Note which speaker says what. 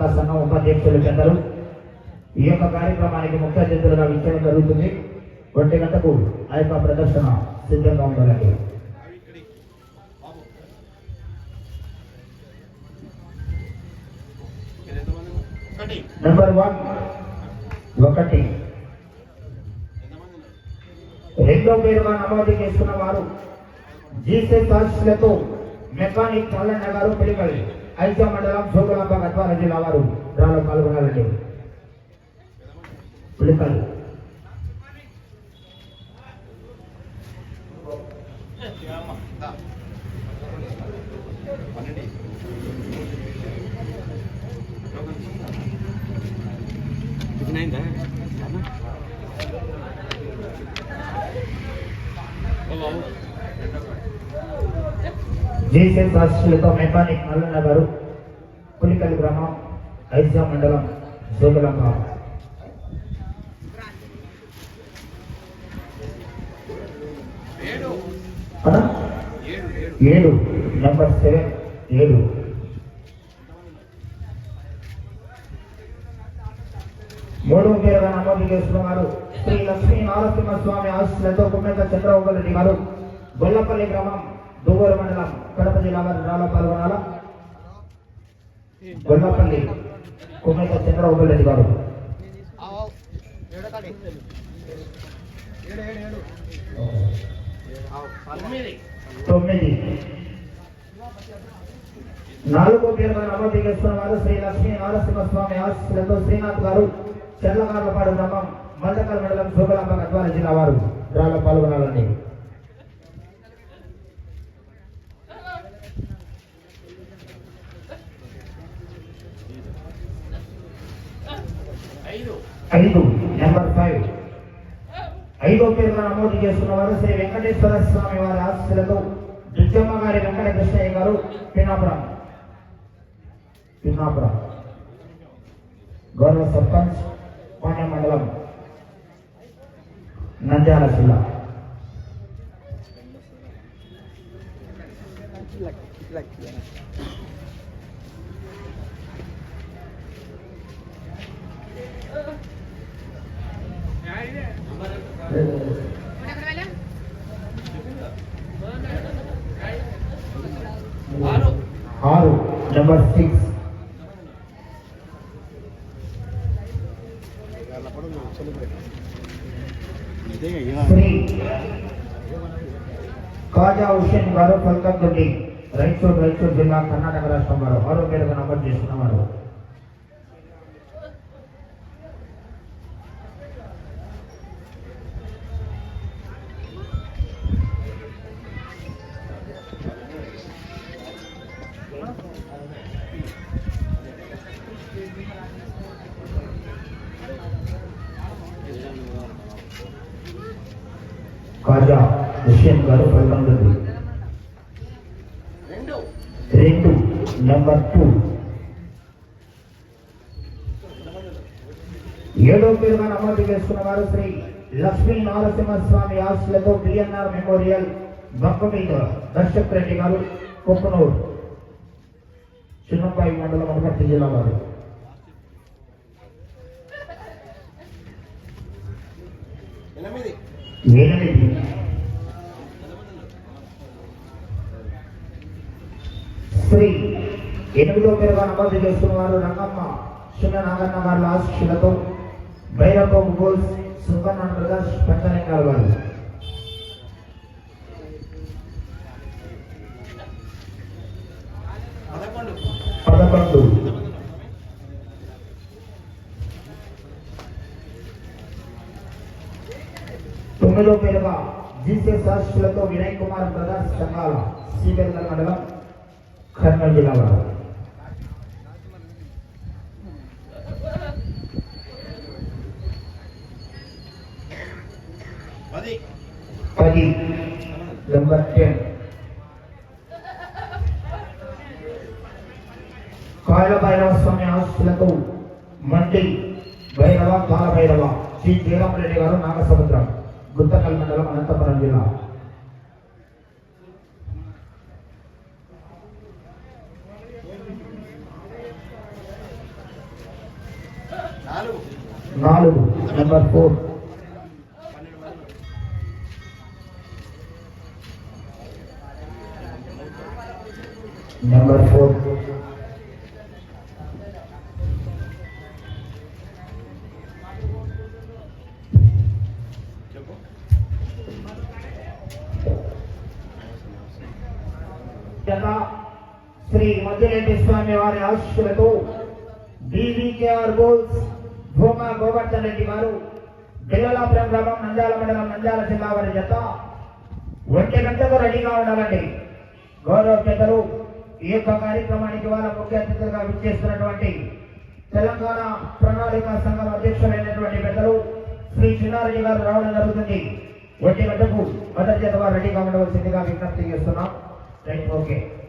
Speaker 1: వికలాంగ సంఘం ఉపాధ్యక్షులు చెందరు ఈ యొక్క కార్యక్రమానికి ముఖ్య అతిథులుగా విచ్చడం జరుగుతుంది. ఒంటి గంటకు ఆ యొక్క ప్రదర్శన సిద్ధంగా ఉండాలండి. నెంబర్ వన్ ఒకటి. రెండో పేరుగా నమోదు చేసుకున్న వారు జీసే సాక్షులతో మెకానిక్ మల్లన్న గారు పిలిపల్లి ఐజా మండలం జోగులాంబ గద్వాల జిల్లా వారు దానిలో పాల్గొనాలండి. పిలిపల్లి
Speaker 2: పన్నెండు ఇదినైందా
Speaker 1: జీసే సాక్షులతో మెకానిక్ మల్లన్న గారు పులికల్ గ్రామం ఐజా మండలం జోగులాంబ
Speaker 2: ఏడు ఏడు ఏడు.
Speaker 1: నెంబర్ సెవెన్ ఏడు. మూడు పేరుగా నమోదు చేసుకున్నారు శ్రీ లక్ష్మీ నారసింహ స్వామి ఆశీస్సులతో కుమ్మేక చంద్రబాబు రెడ్డి గారు గొల్లపల్లి గ్రామం దువ్వూరు మండలం కడప జిల్లా వారి రాలో పాల్గొనాల? గొల్లపల్లి కుమేత చంద్రబాబు రెడ్డి గారు.
Speaker 2: తొమ్మిది.
Speaker 1: నాలుగో పేరుగా నమోదు చేస్తున్న వారు శ్రీ లక్ష్మీ నరసింహస్వామి ఆశీస్సులతో శ్రీనాథ్ గారు చెర్లగార్లపాడు గ్రామం మండకల్ మండలం జోగులాంబ గద్వాల జిల్లా వారు డ్రాలో పాల్గొనాలని.
Speaker 2: ఐదు
Speaker 1: నెంబర్ ఫైవ్. ఐదో పేరుగా నమోదు చేసుకున్న వారు శ్రీ వెంకటేశ్వర స్వామి వారి ఆశీస్సులతో దుర్గమ్మ గారి వెంకట కృష్ణయ్య గారు పినాపురం పినాపురం గౌరవ సర్పంచ్ పాండ్య మండలం నంద్యాల జిల్లా.
Speaker 2: ఆరు
Speaker 1: నెంబర్ సిక్స్ శ్రీ కాజా హుషేన్ గారు పల్కందొడ్డి రైచూర్ రైచూర్ జిల్లా కర్ణాటక రాష్ట్రం వారు ఆరో పేరుగా నమోదు చేసుకున్నవారు కాజా హుషేన్ గారు పల్కందొడ్డి
Speaker 2: రెండు.
Speaker 1: నెంబర్ టూ ఏడో పేరుగా నమోదు చేసుకున్న వారు శ్రీ లక్ష్మీ నారసింహ స్వామి ఆశలతో బిఎన్ఆర్ మెమోరియల్ మీద దర్శక్ రెడ్డి గారు కొప్పనూరు చిన్నపాయి మండలం అనపర్తి జిల్లా వారు.
Speaker 2: ఎనిమిది.
Speaker 1: ఎనిమిది శ్రీ ఎనిమిదో పేరుగా నమోదు చేసుకున్న వారు రంగమ్మ చిన్న నాగన్న వారి ఆశీస్సులతో భైరవ గోల్స్ సుంకన్న ప్రకాష్ పంచలింగాల వారు
Speaker 2: పదకొండు
Speaker 1: పదకొండు తొమ్మిదో పేరుగా జీసీఎస్ ఆశీస్సులతో వినయ్ కుమార్ బ్రదర్స్ సంఘాల శ్రీబెల్గల్ మండలం కర్నూలు జిల్లా వారు
Speaker 2: పది.
Speaker 1: పది. నెంబర్ టెన్ కాయల భైరవ స్వామి ఆశీస్సులతో మండి భైరవ బాల భైరవ శ్రీ జయరామరెడ్డి గారు నాగసముద్రం. గుంతకల్ మండలం అనంతపురం జిల్లా.
Speaker 2: నాలుగు
Speaker 1: నాలుగు నెంబర్ ఫోర్ నెంబర్ జత శ్రీ మధ్యరెడ్డి స్వామి వారి ఆశీస్సులతో డివికేఆర్ గోల్స్ భూమా గోవర్ధన్ రెడ్డి వారు బిల్లలాపురం గ్రామం నంద్యాల మండలం నంద్యాల జిల్లా వారి జత ఒంటి గంటకు రెడీగా ఉండాలండి. గౌరవ పెద్దలు ఈ యొక్క కార్యక్రమానికి వాళ్ళ ముఖ్య అతిథులుగా విచ్చేస్తున్నటువంటి తెలంగాణ ప్రణాళిక సంఘం అధ్యక్షులైనటువంటి పెద్దలు శ్రీ చిన్నారెడ్డి గారు రావడం జరుగుతుంది. ఒంటి గంటకు మొదటి జత వారు రెడీగా ఉండవలసిందిగా విజ్ఞప్తి చేస్తున్నాం. Right, okay.